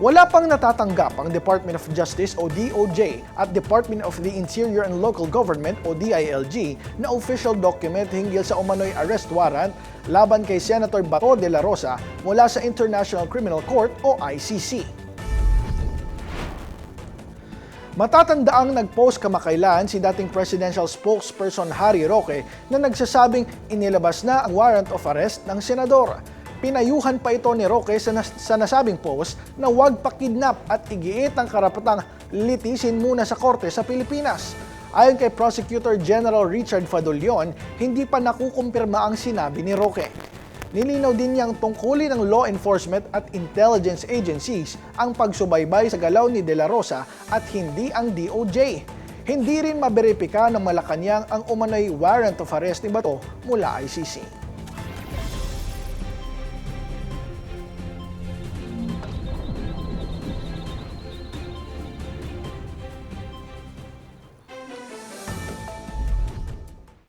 Wala pang natatanggap ang Department of Justice o DOJ at Department of the Interior and Local Government o DILG na official document hinggil sa umano'y arrest warrant laban kay Senator Bato de la Rosa mula sa International Criminal Court o ICC. Matatandaang nag-post kamakailan si dating presidential spokesperson Harry Roque na nagsasabing inilabas na ang warrant of arrest ng senador. Pinayuhan pa ito ni Roque sa, nas- sa nasabing post na huwag pakidnap at igiit ang karapatang litisin muna sa korte sa Pilipinas. Ayon kay Prosecutor General Richard Fadulion, hindi pa nakukumpirma ang sinabi ni Roque. Nilinaw din niyang tungkulin ng law enforcement at intelligence agencies ang pagsubaybay sa galaw ni De La Rosa at hindi ang DOJ. Hindi rin maberipika ng Malacanang ang umano'y warrant of arrest ni Bato mula ICC.